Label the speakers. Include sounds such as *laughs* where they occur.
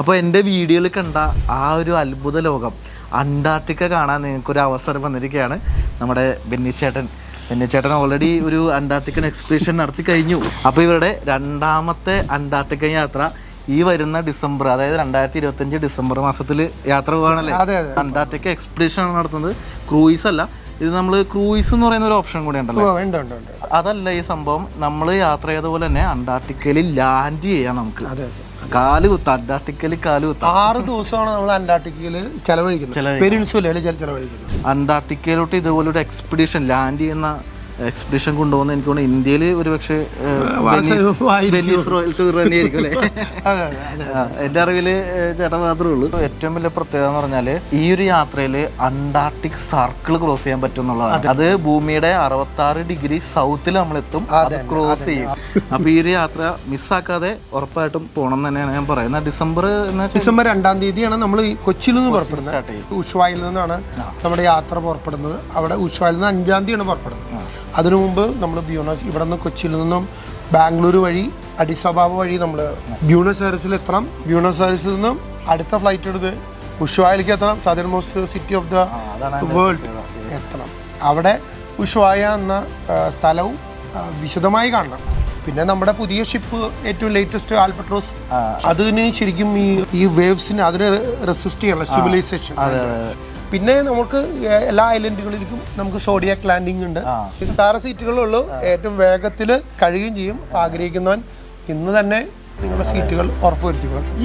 Speaker 1: അപ്പോൾ എന്റെ വീഡിയോയിൽ കണ്ട ആ ഒരു അത്ഭുത ലോകം അന്റാർട്ടിക്ക കാണാൻ നിങ്ങൾക്കൊരു അവസരം വന്നിരിക്കുകയാണ് നമ്മുടെ ബെന്നിച്ചേട്ടൻ. ബെന്നിച്ചേട്ടൻ ഓൾറെഡി ഒരു അന്റാർട്ടിക്കൻ എക്സ്പീഷൻ നടത്തി കഴിഞ്ഞു. അപ്പോൾ ഇവരുടെ രണ്ടാമത്തെ അന്റാർട്ടിക്കൻ യാത്ര ഈ വരുന്ന ഡിസംബർ അതായത് രണ്ടായിരത്തി ഇരുപത്തഞ്ച് ഡിസംബർ മാസത്തിൽ യാത്ര പോകാനല്ലേ
Speaker 2: അതെ അതെ
Speaker 1: അന്റാർട്ടിക്ക എക്സ്പീഷൻ ആണ് നടത്തുന്നത്. ക്രൂയിസ് അല്ല ഇത് നമ്മൾ ക്രൂയിസ് എന്ന് പറയുന്ന ഒരു ഓപ്ഷൻ കൂടി ഉണ്ടല്ലോ? അതല്ല ഈ സംഭവം. നമ്മൾ യാത്ര ചെയ്ത പോലെ തന്നെ അന്റാർട്ടിക്കയിൽ ലാൻഡ് ചെയ്യാം നമുക്ക്.
Speaker 2: അതെ അതെ.
Speaker 1: കാൽ കുത്ത. അന്റാർട്ടിക്കയിൽ കാൽ കുത്ത.
Speaker 2: ആറ് ദിവസമാണ് നമ്മൾ അന്റാർട്ടിക്കയിൽ ചെലവഴിക്കുന്നത്. പെരിൻസുലയിൽ ചെലവഴിക്കുന്നത്.
Speaker 1: അന്റാർട്ടിക്കയിലോട്ട് ഇതുപോലെ ഒരു എക്സ്പിഡിഷൻ ലാൻഡ് ചെയ്യുന്ന എക്സ്പിഡിഷൻ കൊണ്ടുപോകുന്ന എനിക്ക് തോന്നുന്നു ഇന്ത്യയിൽ *laughs* ഒരു പക്ഷേ എന്റെ അറിവിൽ ചേട്ടൻ മാത്രമേ ഉള്ളൂ. ഏറ്റവും വലിയ പ്രത്യേകത എന്ന് പറഞ്ഞാൽ ഈ ഒരു യാത്രയിൽ അന്റാർട്ടിക് സർക്കിൾ ക്രോസ് ചെയ്യാൻ പറ്റും എന്നുള്ളതാണ് അത് ഭൂമിയുടെ അറുപത്തി ആറ് ഡിഗ്രി സൗത്തിൽ നമ്മൾ എത്തും അത് ക്രോസ് ചെയ്യും. അപ്പൊ ഈ ഒരു യാത്ര മിസ്സാക്കാതെ ഉറപ്പായിട്ടും പോകണം എന്ന് തന്നെയാണ് ഞാൻ പറയുന്നത്. ഡിസംബർ
Speaker 2: ഡിസംബർ രണ്ടാം തീയതിയാണ് നമ്മൾ കൊച്ചിയിൽ നിന്ന് പുറപ്പെടുന്നത്. ഉഷ്വായിൽ നിന്നാണ് നമ്മുടെ യാത്ര പുറപ്പെടുന്നത്. അവിടെ ഉഷ്വായിൽ നിന്ന് അഞ്ചാം തീയതിയാണ് പുറപ്പെടുന്നത്. അതിനു മുമ്പ് നമ്മൾ ബ്യൂണസ് ഇവിടെ നിന്ന് കൊച്ചിയിൽ നിന്നും ബാംഗ്ലൂർ വഴി അഡിസബാബ വഴി നമ്മൾ ബ്യൂണസ് എയർസിൽ എത്തണം. ബ്യൂണസ് എയർസിൽ നിന്നും അടുത്ത ഫ്ലൈറ്റ് എടുത്ത് ഉഷ്വായിലേക്ക് എത്തണം. Southernmost city of the world എത്തണം. അവിടെ ഉഷ്വായ എന്ന സ്ഥലവും വിശദമായി കാണണം. പിന്നെ നമ്മുടെ പുതിയ ഷിപ്പ് ഏറ്റവും ലേറ്റസ്റ്റ് ആൽബട്രോസ്. അതിന് ശരിക്കും ഈ ഈ വേവ്സിന് അതിന് റെസിസ്റ്റ് ചെയ്യണം സിവിലൈസേഷൻ പിന്നെ നമുക്ക് എല്ലാ ഐലൻഡുകളിലേക്കും നമുക്ക് സോഡിയാക് ലാൻഡിംഗ് ഉണ്ട്. നിസ്സാര സീറ്റുകളുള്ളൂ. ഏറ്റവും വേഗത്തിൽ കഴിയുകയും ചെയ്യും. ആഗ്രഹിക്കുന്നവൻ ഇന്ന് തന്നെ നിങ്ങളുടെ സീറ്റുകൾ ഉറപ്പുവരുത്തിക്കണം